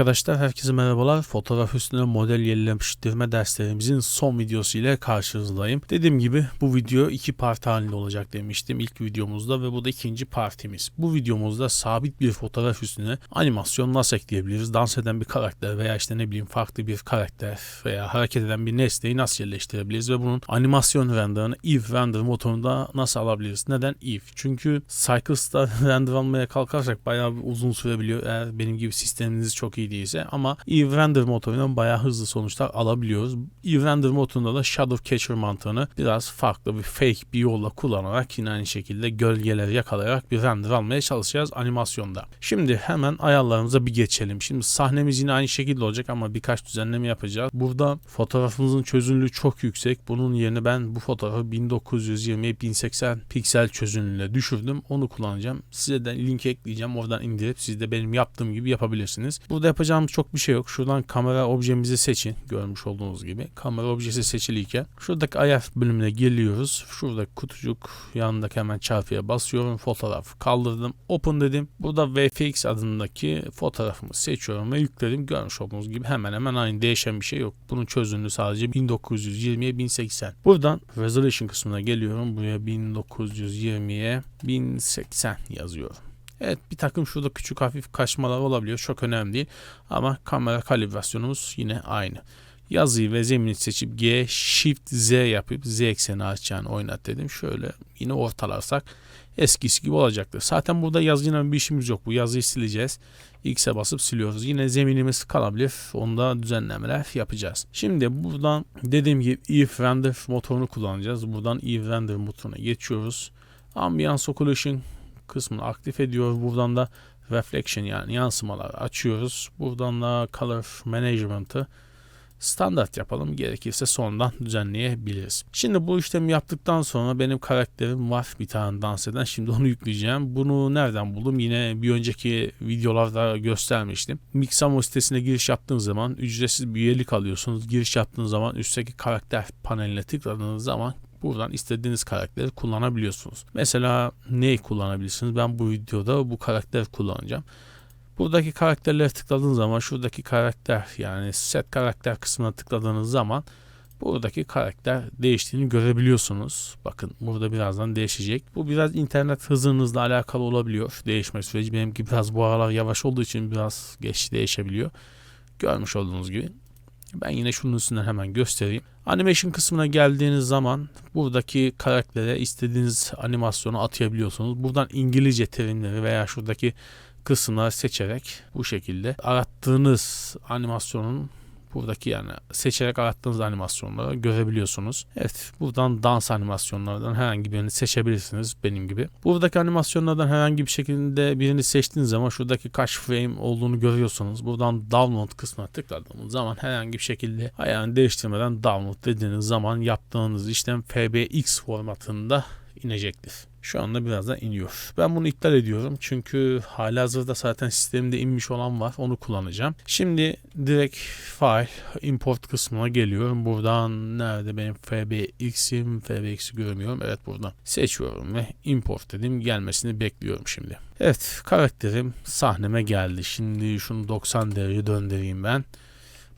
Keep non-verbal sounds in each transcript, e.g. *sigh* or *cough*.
Arkadaşlar herkese merhabalar. Fotoğraf üstüne model yenileştirme derslerimizin son videosu ile karşınızdayım. Dediğim gibi bu video iki part halinde olacak demiştim ilk videomuzda ve bu da ikinci partimiz. Bu videomuzda sabit bir fotoğraf üstüne animasyon nasıl ekleyebiliriz? Dans eden bir karakter veya işte ne bileyim farklı bir karakter veya hareket eden bir nesneyi nasıl yerleştirebiliriz ve bunun animasyon renderını if render motorunda nasıl alabiliriz? Neden if? Çünkü Cycles'ta *laughs* render almaya kalkarsak bayağı uzun sürebiliyor eğer benim gibi sisteminiz çok iyi değilse ama Eve Render motorundan bayağı hızlı sonuçlar alabiliyoruz. Eve Render motorunda da Shadow Catcher mantığını biraz farklı bir fake bir yolla kullanarak yine aynı şekilde gölgeleri yakalayarak bir render almaya çalışacağız animasyonda. Şimdi hemen ayarlarımıza bir geçelim. Şimdi sahnemiz yine aynı şekilde olacak ama birkaç düzenleme yapacağız. Burada fotoğrafımızın çözünürlüğü çok yüksek. Bunun yerine ben bu fotoğrafı 1920 1080 piksel çözünürlüğüne düşürdüm. Onu kullanacağım. Size de link ekleyeceğim. Oradan indirip siz de benim yaptığım gibi yapabilirsiniz. Burada yapacağımız çok bir şey yok. Şuradan kamera objemizi seçin. Görmüş olduğunuz gibi. Kamera objesi seçiliyken şuradaki ayar bölümüne geliyoruz. Şuradaki kutucuk yanındaki hemen çarpıya basıyorum. Fotoğraf kaldırdım. Open dedim. Burada VFX adındaki fotoğrafımı seçiyorum ve yükledim. Görmüş olduğunuz gibi hemen hemen aynı değişen bir şey yok. Bunun çözünürlüğü sadece 1920'ye 1080. Buradan resolution kısmına geliyorum. Buraya 1920'ye 1080 yazıyorum. Evet bir takım şurada küçük hafif kaçmalar olabiliyor. Çok önemli değil. Ama kamera kalibrasyonumuz yine aynı. Yazıyı ve zemini seçip G Shift Z yapıp Z ekseni açacağını oynat dedim. Şöyle yine ortalarsak eskisi gibi olacaktır. Zaten burada yazıyla bir işimiz yok. Bu yazıyı sileceğiz. X'e basıp siliyoruz. Yine zeminimiz kalabilir. Onda düzenlemeler yapacağız. Şimdi buradan dediğim gibi if render motorunu kullanacağız. Buradan if render motoruna geçiyoruz. Ambiance Occlusion kısmını aktif ediyoruz. Buradan da reflection yani yansımalar açıyoruz. Buradan da color management'ı standart yapalım. Gerekirse sondan düzenleyebiliriz. Şimdi bu işlemi yaptıktan sonra benim karakterim var bir tane dans eden. Şimdi onu yükleyeceğim. Bunu nereden buldum? Yine bir önceki videolarda göstermiştim. Mixamo sitesine giriş yaptığınız zaman ücretsiz bir üyelik alıyorsunuz. Giriş yaptığınız zaman üstteki karakter paneline tıkladığınız zaman Buradan istediğiniz karakteri kullanabiliyorsunuz. Mesela neyi kullanabilirsiniz? Ben bu videoda bu karakter kullanacağım. Buradaki karakterlere tıkladığınız zaman şuradaki karakter yani set karakter kısmına tıkladığınız zaman buradaki karakter değiştiğini görebiliyorsunuz. Bakın burada birazdan değişecek. Bu biraz internet hızınızla alakalı olabiliyor. Değişme süreci benimki biraz bu aralar yavaş olduğu için biraz geç değişebiliyor. Görmüş olduğunuz gibi. Ben yine şunun üstünden hemen göstereyim. Animation kısmına geldiğiniz zaman buradaki karaktere istediğiniz animasyonu atayabiliyorsunuz. Buradan İngilizce terimleri veya şuradaki kısımları seçerek bu şekilde arattığınız animasyonun buradaki yani seçerek arattığınız animasyonları görebiliyorsunuz. Evet buradan dans animasyonlardan herhangi birini seçebilirsiniz benim gibi. Buradaki animasyonlardan herhangi bir şekilde birini seçtiğiniz zaman şuradaki kaç frame olduğunu görüyorsunuz. Buradan download kısmına tıkladığınız zaman herhangi bir şekilde ayarını değiştirmeden download dediğiniz zaman yaptığınız işlem FBX formatında inecektir. Şu anda birazdan iniyor. Ben bunu iptal ediyorum çünkü halihazırda zaten sistemde inmiş olan var. Onu kullanacağım. Şimdi direkt file import kısmına geliyorum. Buradan nerede benim FBX'im? FBX'i görmüyorum. Evet buradan seçiyorum ve import dedim. Gelmesini bekliyorum şimdi. Evet karakterim sahneme geldi. Şimdi şunu 90 derece döndüreyim ben.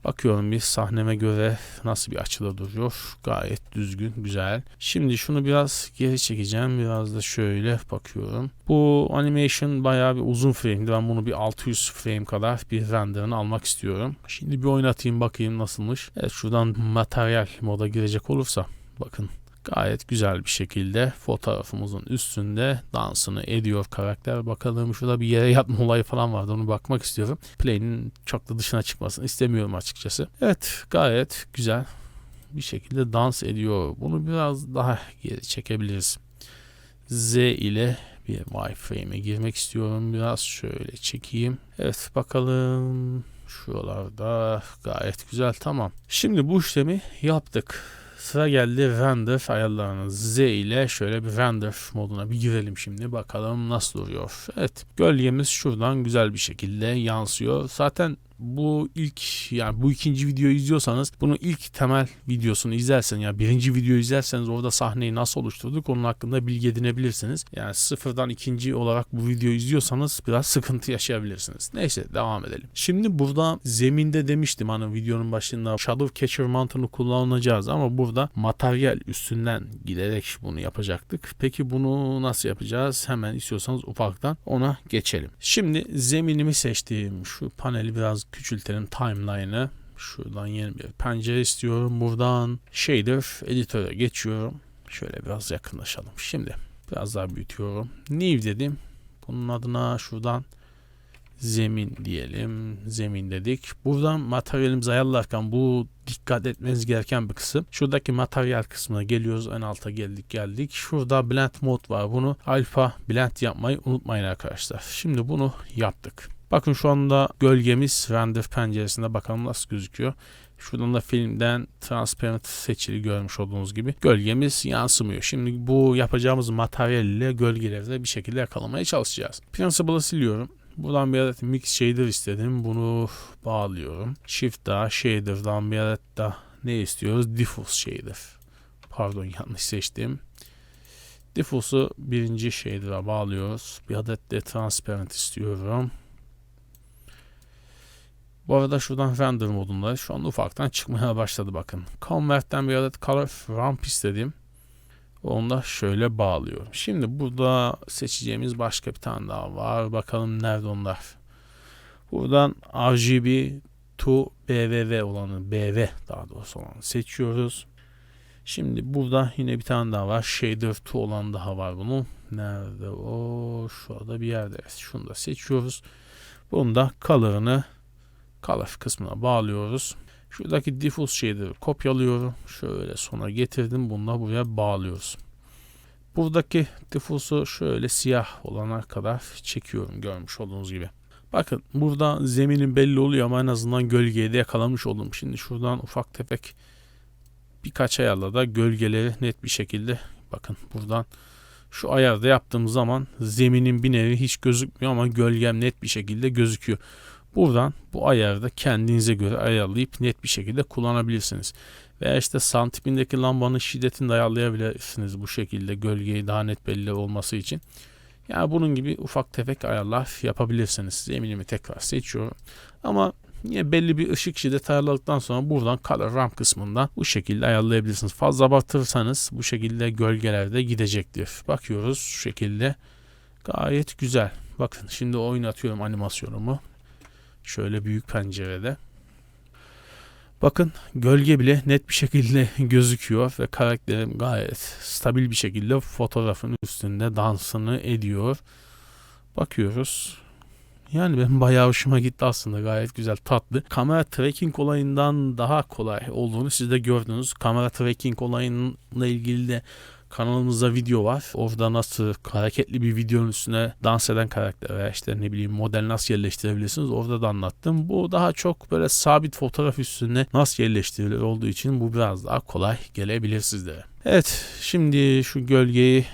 Bakıyorum bir sahneme göre nasıl bir açıda duruyor. Gayet düzgün, güzel. Şimdi şunu biraz geri çekeceğim. Biraz da şöyle bakıyorum. Bu animation bayağı bir uzun frame'di. Ben bunu bir 600 frame kadar bir renderını almak istiyorum. Şimdi bir oynatayım bakayım nasılmış. Evet şuradan materyal moda girecek olursa bakın Gayet güzel bir şekilde fotoğrafımızın üstünde dansını ediyor karakter. Bakalım şurada bir yere yatma *laughs* olayı falan vardı onu bakmak istiyorum. Play'nin çok da dışına çıkmasını istemiyorum açıkçası. Evet gayet güzel bir şekilde dans ediyor. Bunu biraz daha geri çekebiliriz. Z ile bir wireframe'e girmek istiyorum. Biraz şöyle çekeyim. Evet bakalım. Şuralarda gayet güzel tamam. Şimdi bu işlemi yaptık. Sıra geldi render ayarlarına Z ile şöyle bir render moduna bir girelim şimdi bakalım nasıl duruyor. Evet gölgemiz şuradan güzel bir şekilde yansıyor. Zaten bu ilk yani bu ikinci videoyu izliyorsanız bunun ilk temel videosunu izlersen ya yani birinci videoyu izlerseniz orada sahneyi nasıl oluşturduk onun hakkında bilgi edinebilirsiniz. Yani sıfırdan ikinci olarak bu videoyu izliyorsanız biraz sıkıntı yaşayabilirsiniz. Neyse devam edelim. Şimdi burada zeminde demiştim hani videonun başında Shadow Catcher mantığını kullanacağız ama burada materyal üstünden giderek bunu yapacaktık. Peki bunu nasıl yapacağız? Hemen istiyorsanız ufaktan ona geçelim. Şimdi zeminimi seçtiğim şu paneli biraz küçültelim timeline'ı. Şuradan yeni bir pencere istiyorum. Buradan shader editöre geçiyorum. Şöyle biraz yakınlaşalım. Şimdi biraz daha büyütüyorum. New dedim. Bunun adına şuradan zemin diyelim. Zemin dedik. Buradan materyalimizi ayarlarken bu dikkat etmeniz gereken bir kısım. Şuradaki materyal kısmına geliyoruz. En alta geldik geldik. Şurada blend mode var. Bunu alfa blend yapmayı unutmayın arkadaşlar. Şimdi bunu yaptık. Bakın şu anda gölgemiz render penceresinde bakalım nasıl gözüküyor. Şuradan da filmden transparent seçili görmüş olduğunuz gibi gölgemiz yansımıyor. Şimdi bu yapacağımız materyal ile gölgeleri de bir şekilde yakalamaya çalışacağız. Principle'ı siliyorum. Buradan bir adet mix shader istedim. Bunu bağlıyorum. Shift daha shader'dan bir adet daha ne istiyoruz? Diffuse shader. Pardon yanlış seçtim. Diffuse'u birinci shader'a bağlıyoruz. Bir adet de transparent istiyorum. Bu arada şuradan render modunda şu an ufaktan çıkmaya başladı bakın. Convert'ten bir adet color ramp istedim. Onu da şöyle bağlıyorum. Şimdi burada seçeceğimiz başka bir tane daha var. Bakalım nerede onlar. Buradan RGB to BVV olanı BV daha doğrusu olanı seçiyoruz. Şimdi burada yine bir tane daha var. Shader to olan daha var bunun. Nerede o? Şurada bir yerde. Şunu da seçiyoruz. Bunun da color'ını color kısmına bağlıyoruz. Şuradaki diffuse shader'ı kopyalıyorum. Şöyle sona getirdim. Bunu da buraya bağlıyoruz. Buradaki diffuse'u şöyle siyah olana kadar çekiyorum görmüş olduğunuz gibi. Bakın burada zeminin belli oluyor ama en azından gölgeyi de yakalamış oldum. Şimdi şuradan ufak tefek birkaç ayarla da gölgeleri net bir şekilde bakın buradan şu ayarda yaptığım zaman zeminin bir nevi hiç gözükmüyor ama gölgem net bir şekilde gözüküyor. Buradan bu ayarda kendinize göre ayarlayıp net bir şekilde kullanabilirsiniz. Veya işte santipindeki lambanın şiddetini de ayarlayabilirsiniz bu şekilde gölgeyi daha net belli olması için. Yani bunun gibi ufak tefek ayarlar yapabilirsiniz. Zeminimi tekrar seçiyorum. Ama yine belli bir ışık şiddet ayarladıktan sonra buradan color ramp kısmından bu şekilde ayarlayabilirsiniz. Fazla abartırsanız bu şekilde gölgelerde gidecektir. Bakıyoruz şu şekilde gayet güzel. Bakın şimdi oynatıyorum animasyonumu. Şöyle büyük pencerede. Bakın gölge bile net bir şekilde *laughs* gözüküyor ve karakterim gayet stabil bir şekilde fotoğrafın üstünde dansını ediyor. Bakıyoruz. Yani benim bayağı hoşuma gitti aslında gayet güzel tatlı. Kamera tracking olayından daha kolay olduğunu siz de gördünüz. Kamera tracking olayıyla ilgili de kanalımızda video var. Orada nasıl hareketli bir videonun üstüne dans eden karakter veya işte ne bileyim model nasıl yerleştirebilirsiniz orada da anlattım. Bu daha çok böyle sabit fotoğraf üstüne nasıl yerleştirilir olduğu için bu biraz daha kolay gelebilir sizlere. Evet şimdi şu gölgeyi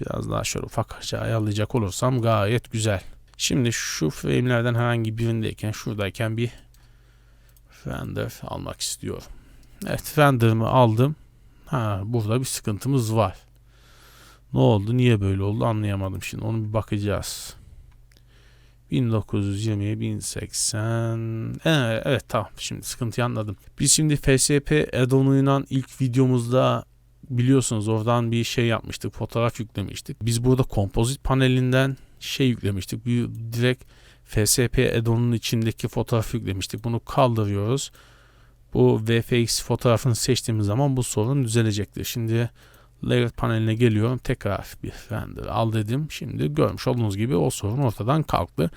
biraz daha şöyle ufakça ayarlayacak olursam gayet güzel. Şimdi şu frame'lerden herhangi birindeyken şuradayken bir render almak istiyorum. Evet render'ımı aldım. Ha burada bir sıkıntımız var. Ne oldu? Niye böyle oldu? Anlayamadım şimdi. Onu bir bakacağız. 1920 1080 ee, evet tamam şimdi sıkıntıyı anladım. Biz şimdi FSP add-on'uyla ilk videomuzda biliyorsunuz oradan bir şey yapmıştık fotoğraf yüklemiştik. Biz burada kompozit panelinden şey yüklemiştik. Bir direkt FSP add-on'un içindeki fotoğraf yüklemiştik. Bunu kaldırıyoruz bu VFX fotoğrafını seçtiğimiz zaman bu sorun düzelecektir. Şimdi layer paneline geliyorum. Tekrar bir render al dedim. Şimdi görmüş olduğunuz gibi o sorun ortadan kalktı.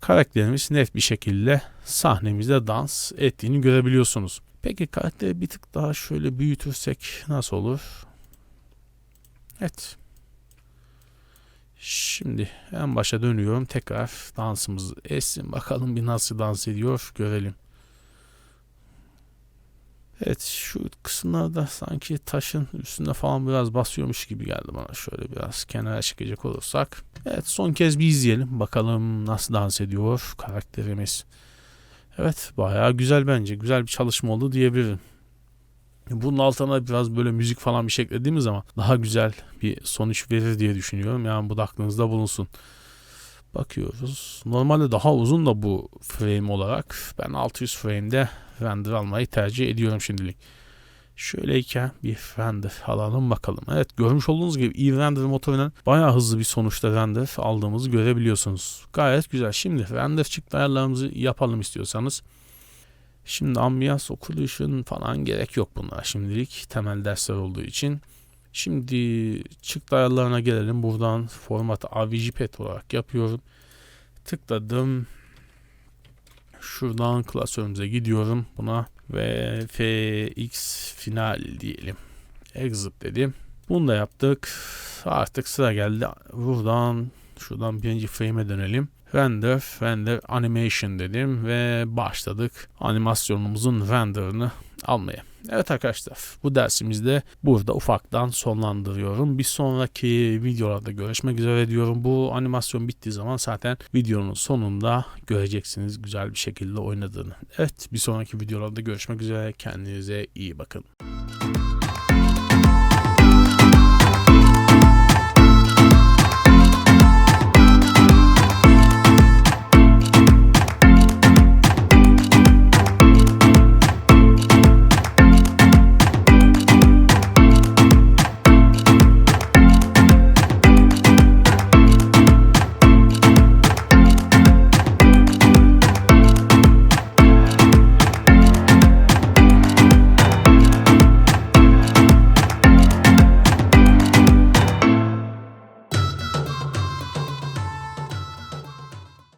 Karakterimiz net bir şekilde sahnemizde dans ettiğini görebiliyorsunuz. Peki karakteri bir tık daha şöyle büyütürsek nasıl olur? Evet. Şimdi en başa dönüyorum. Tekrar dansımız etsin. Bakalım bir nasıl dans ediyor görelim. Evet şu kısımlarda sanki taşın üstünde falan biraz basıyormuş gibi geldi bana. Şöyle biraz kenara çekecek olursak. Evet son kez bir izleyelim. Bakalım nasıl dans ediyor karakterimiz. Evet bayağı güzel bence. Güzel bir çalışma oldu diyebilirim. Bunun altına biraz böyle müzik falan bir şey eklediğimiz zaman daha güzel bir sonuç verir diye düşünüyorum. Yani bu da aklınızda bulunsun. Bakıyoruz. Normalde daha uzun da bu frame olarak. Ben 600 frame'de render almayı tercih ediyorum şimdilik. Şöyleyken bir render alalım bakalım. Evet görmüş olduğunuz gibi e-render motoruyla bayağı hızlı bir sonuçta render aldığımızı görebiliyorsunuz. Gayet güzel. Şimdi render çıktı ayarlarımızı yapalım istiyorsanız. Şimdi ambiyans occlusion falan gerek yok bunlara şimdilik temel dersler olduğu için. Şimdi çıktı ayarlarına gelelim. Buradan formatı AVGPet olarak yapıyorum. Tıkladım. Şuradan klasörümüze gidiyorum buna ve fx final diyelim. Exit dedim. Bunu da yaptık. Artık sıra geldi. Buradan şuradan birinci frame'e dönelim. Render, render animation dedim ve başladık animasyonumuzun renderını almaya. Evet arkadaşlar bu dersimizde burada ufaktan sonlandırıyorum. Bir sonraki videolarda görüşmek üzere diyorum. Bu animasyon bittiği zaman zaten videonun sonunda göreceksiniz güzel bir şekilde oynadığını. Evet bir sonraki videolarda görüşmek üzere. Kendinize iyi bakın.